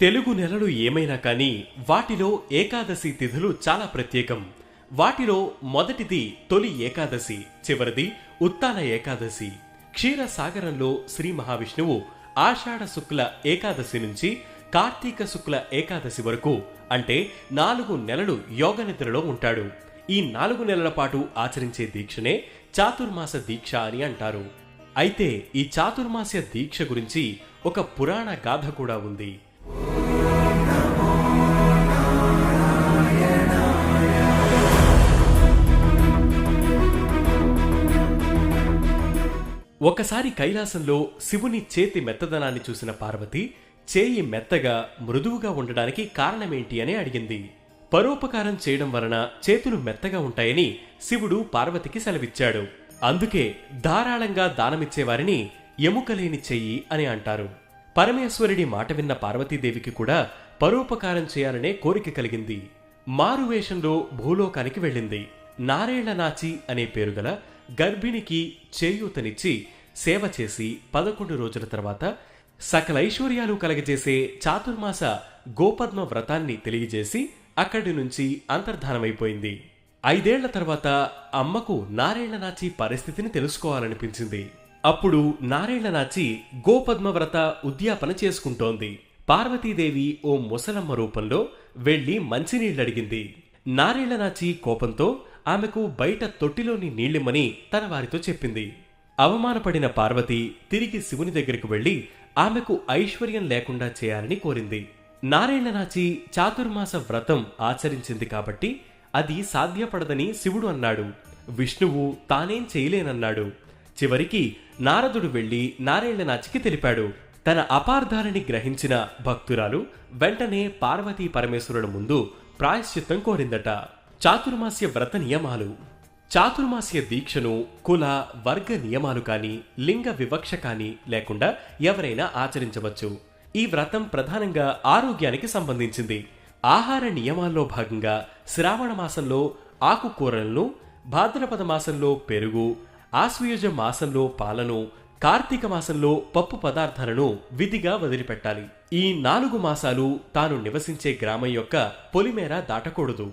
తెలుగు నెలలు ఏమైనా కానీ వాటిలో ఏకాదశి తిథులు చాలా ప్రత్యేకం. వాటిలో మొదటిది తొలి ఏకాదశి చివరిది ఉత్తాన ఏకాదశి. క్షీరసాగరంలో శ్రీ మహావిష్ణువు ఆషాఢ శుక్ల ఏకాదశి నుంచి కార్తీక శుక్ల ఏకాదశి వరకు అంటే నాలుగు నెలలు యోగ నిద్రలో ఉంటాడు. ఈ నాలుగు నెలల పాటు ఆచరించే దీక్షనే చాతుర్మాస దీక్ష అని అంటారు. అయితే ఈ చాతుర్మాస్య దీక్ష గురించి ఒక పురాణ గాథ కూడా ఉంది. ఒకసారి కైలాసంలో శివుని చేతి మెత్తదనాన్ని చూసిన పార్వతి చేయి మెత్తగా మృదువుగా ఉండడానికి కారణమేంటి అని అడిగింది. పరోపకారం చేయడం వలన చేతులు మెత్తగా ఉంటాయని శివుడు పార్వతికి సెలవిచ్చాడు. అందుకే ధారాళంగా దానమిచ్చేవారిని ఎముకలేని చెయ్యి అని అంటారు. పరమేశ్వరుడి మాట విన్న పార్వతీదేవికి కూడా పరోపకారం చేయాలనే కోరిక కలిగింది. మారువేషంలో భూలోకానికి వెళ్ళింది. నారేళ్ళ నాచి అనే పేరుగల గర్భిణికి చేయూతనిచ్చి సేవ చేసి పదకొండు రోజుల తర్వాత సకల ఐశ్వర్యాలు కలగజేసే చాతుర్మాస గోపద్మ వ్రతాన్ని తెలియజేసి అక్కడి నుంచి అంతర్ధానమైపోయింది. ఐదేళ్ళ తర్వాత అమ్మకు నారేళ్ళ నాచి పరిస్థితిని తెలుసుకోవాలనిపించింది. అప్పుడు నారేళ్ళ నాచి గోపద్మ వ్రత ఉద్యాపన చేసుకుంటోంది. పార్వతీదేవి ఓ ముసలమ్మ రూపంలో వెళ్ళి మంచినీళ్ళడిగింది. నారేళ్ళ నాచి కోపంతో ఆమెకు బయట తొట్టిలోని నీళ్ళిమ్మని తన వారితో చెప్పింది. అవమానపడిన పార్వతి తిరిగి శివుని దగ్గరికి వెళ్ళి ఆమెకు ఐశ్వర్యం లేకుండా చేయాలని కోరింది. నారాయణనాచి చాతుర్మాస వ్రతం ఆచరించింది కాబట్టి అది సాధ్యపడదని శివుడు అన్నాడు. విష్ణువు తానేం చేయలేనన్నాడు. చివరికి నారదుడు వెళ్ళి నారాయణనాచికి తెలిపాడు. తన అపార్థాలని గ్రహించిన భక్తురాలు వెంటనే పార్వతీ పరమేశ్వరుల ముందు ప్రాయశ్చిత్తం కోరిందట. చాతుర్మాస్య వ్రత నియమాలు చాతుర్మాస్య దీక్షను కుల వర్గ నియమాలు కానీ లింగ వివక్ష కానీ లేకుండా ఎవరైనా ఆచరించవచ్చు. ఈ వ్రతం ప్రధానంగా ఆరోగ్యానికి సంబంధించింది. ఆహార నియమాల్లో భాగంగా శ్రావణ మాసంలో ఆకుకూరలను భాద్రపద మాసంలో పెరుగు ఆశ్వయుజ మాసంలో పాలను కార్తీక మాసంలో పప్పు పదార్థాలను విధిగా వదిలిపెట్టాలి. ఈ నాలుగు మాసాలు తాను నివసించే గ్రామం యొక్క పొలిమేర దాటకూడదు.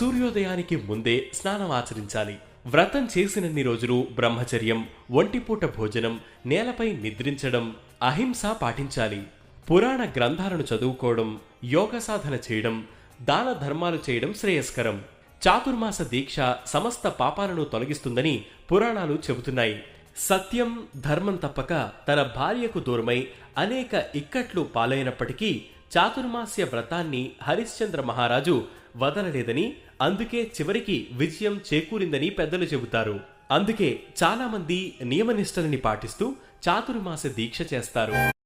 సూర్యోదయానికి ముందే స్నానం ఆచరించాలి. వ్రతం చేసినన్ని రోజులు బ్రహ్మచర్యం ఒంటిపూట భోజనం నేలపై నిద్రించడం అహింస పాటించాలి. పురాణ గ్రంథాలను చదువుకోవడం యోగ సాధన చేయడం దాన ధర్మాలు చేయడం శ్రేయస్కరం. చాతుర్మాస దీక్ష సమస్త పాపాలను తొలగిస్తుందని పురాణాలు చెబుతున్నాయి. సత్యం ధర్మం తప్పక తన భార్యకు దూరమై అనేక ఇక్కట్లు పాలైనప్పటికీ చాతుర్మాస్య వ్రతాన్ని హరిశ్చంద్ర మహారాజు వదలలేదని అందుకే చివరికి విజయం చేకూరిందని పెద్దలు చెబుతారు. అందుకే చాలా మంది నియమనిష్టలని పాటిస్తూ చాతుర్మాస దీక్ష చేస్తారు.